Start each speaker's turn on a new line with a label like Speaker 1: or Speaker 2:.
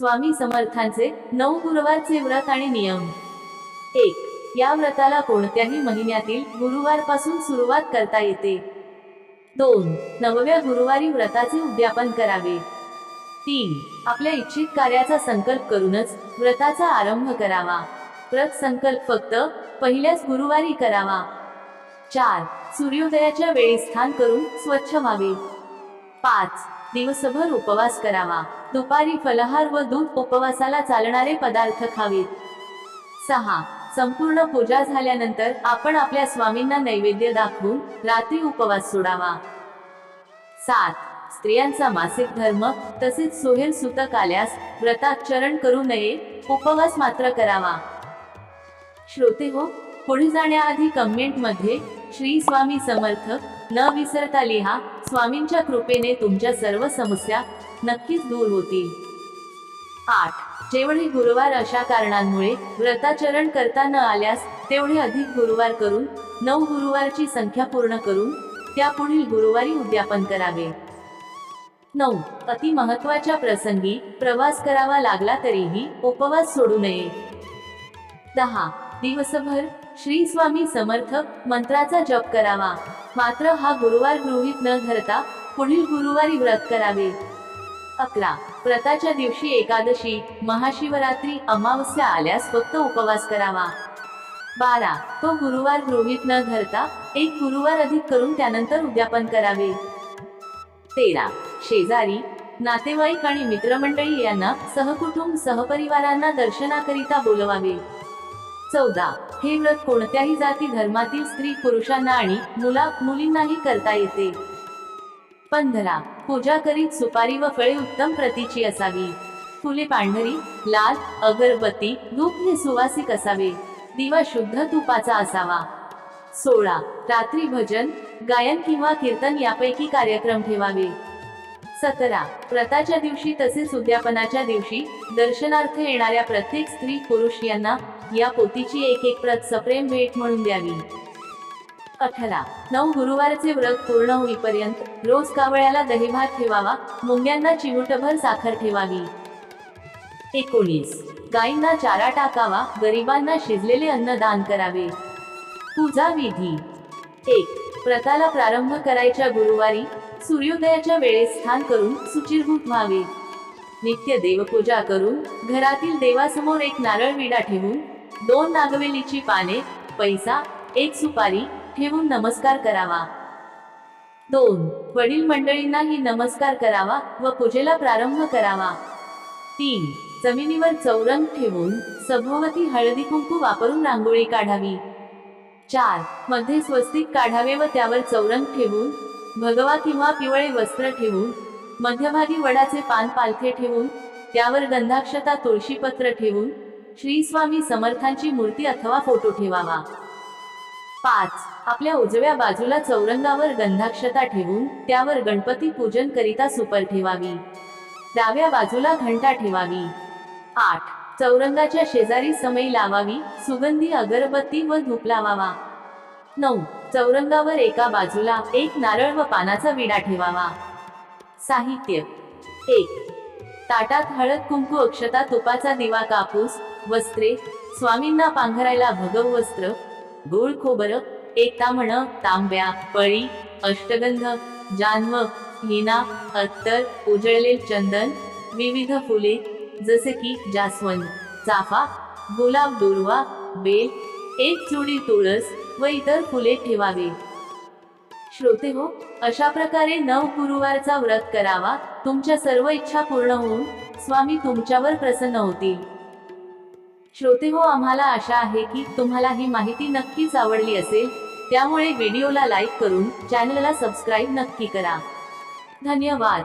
Speaker 1: स्वामी समर्थांचे नऊ गुरुवारचे व्रत आणि नियम. एक या व्रताला कोणत्याही महिन्यातील गुरुवारपासून सुरुवात करता येते. दोन नवव्या गुरुवारी व्रताचे उद्यापन करावे. तीन आपल्या इच्छित कार्याचा संकल्प करूनच व्रताचा आरंभ करावा. व्रत संकल्प फक्त पहिल्याच गुरुवारी करावा. चार सूर्योदयाच्या वेळी स्थान करून स्वच्छ व्हावे. पाच दिवसभर उपवास करावा. दुपारी फलहार व दूध उपवासाला चालणारे पदार्थ खावेत. सहा. संपूर्ण पूजा झाल्यानंतर आपण आपल्या स्वामींना नैवेद्य दाखवून रात्री उपवास सोडावा. सात. स्त्रियांचा मासिक धर्म तसेच सोहेल सुतक आल्यास व्रताचरण करू नये उपवास मात्र करावा. श्रोते हो पुढे जाण्याआधी कमेंटमध्ये श्री स्वामी समर्थ न विसरता लिहा स्वामींच्या कृपेने तुमच्या सर्व समस्या नक्कीच दूर होतील. आठ. जेवढे गुरुवार अशा कारणांमुळे व्रताचरण करता न आल्यास तेवढे अधिक गुरुवार करून नऊ गुरुवारची संख्या पूर्ण करून त्यापुढील गुरुवारी उद्यापन करावे. नऊ. अति महत्त्वाच्या प्रसंगी प्रवास करावा लागला तरीही उपवास सोडू नये. दहा. दिवसभर श्री स्वामी समर्थ मंत्राचा जप करावा. मात्र हा गुरुवार गृहीत न धरता पुढील गुरुवारी व्रत करावे. अकरा. व्रताच्या दिवशी एकादशी महाशिवरात्री अमावस्या आल्यास फक्त उपवास करावा. बारा. तो गुरुवार गृहीत न धरता एक गुरुवार अधिक करून त्यानंतर उद्यापन करावे. तेरा. शेजारी नातेवाईक आणि मित्रमंडळी यांना सहकुटुंब सहपरिवारांना दर्शनाकरिता बोलवावे. चौदा. हे व्रत कोणत्याही जाती धर्मातील स्त्री पुरुषांना आणि मुला मुलींनाही करता येते. पंधरा. पूजा करीत सुपारी व फळे उत्तम प्रतीची असावी. फुले पांढरी लाल अगरबत्ती धूप हे सुवासिक असावे. दिवा शुद्ध तुपाचा असावा. सोळा. रात्री भजन गायन किंवा कीर्तन यापैकी कार्यक्रम ठेवावे. सतरा. व्रताच्या दिवशी तसेच उद्यापनाच्या दिवशी दर्शनार्थ येणाऱ्या प्रत्येक स्त्री पुरुष यांना या पोथीची एक एक प्रत सप्रेम भेट म्हणून द्यावी. अठरा. नऊ गुरुवारचे व्रत पूर्ण होईपर्यंत रोज कावळ्याला दहीभात ठेवावा मुंग्यांना चिमुटभर साखर ठेवावी. एकोणीस. गायींना चारा टाकावा गरिबांना शिजलेले अन्न दान करावे. पूजा विधी. एक. प्रताला प्रारंभ करायच्या गुरुवारी सूर्योदयाच्या वेळेस स्थान करून सुचिरभूत व्हावे. नित्य देवपूजा करून घरातील देवासमोर एक नारळ विडा ठेवून दोन नागवेलीची पाने पैसा एक सुपारी ठेवून नमस्कार करावा. दोन वडील मंडळींनाही नमस्कार करावा व पूजेला प्रारंभ करावा. तीन जमिनीवर चौरंग ठेवून सभोवती हळदी कुंकू वापरून रांगोळी काढावी. चारमध्ये स्वस्तिक काढावे व त्यावर चौरंग ठेवून भगवा किंवा पिवळे वस्त्र ठेवून मध्यभागी वडाचे पान पालथे ठेवून त्यावर गंधाक्षता तुळशीपत्र ठेवून श्री स्वामी समर्थांची मूर्ती अथवा फोटो ठेवावा. पाच. आपल्या उजव्या बाजूला चौरंगावर गंधाक्षता ठेवून त्यावर गणपती पूजन करिता सुपर ठेवावी. डाव्या बाजूला घंटा ठेवावी. आठ. चौरंगाच्या शेजारी समई लावावी सुगंधी अगरबत्ती व धूप लावावा. नऊ. चौरंगावर एका बाजूला एक नारळ व पानाचा विडा ठेवावा. साहित्य. एक. ताटात हळद कुंकू अक्षता तुपाचा दिवा कापूस वस्त्रे स्वामींना पांघरायला भगव वस्त्र गोळ खोबर एक तामण तांब्या पळी अष्टगंध जानव हिना अत्तर उजळले चंदन विविध फुले जसे की जास्वंद चाफा गुलाब दुर्वा बेल एक चुडी तुळस व इतर फुले ठेवावे. श्रोते हो अशा प्रकारे नव गुरुवारचा व्रत करावा. तुमच्या सर्व इच्छा पूर्ण होऊन स्वामी तुमच्यावर प्रसन्न होतील. श्रोते हो आम्हाला आशा आहे की तुम्हाला ही माहिती नक्कीच आवडली असेल. त्यामुळे व्हिडिओला लाईक करून चॅनलला सबस्क्राईब नक्की करा. धन्यवाद.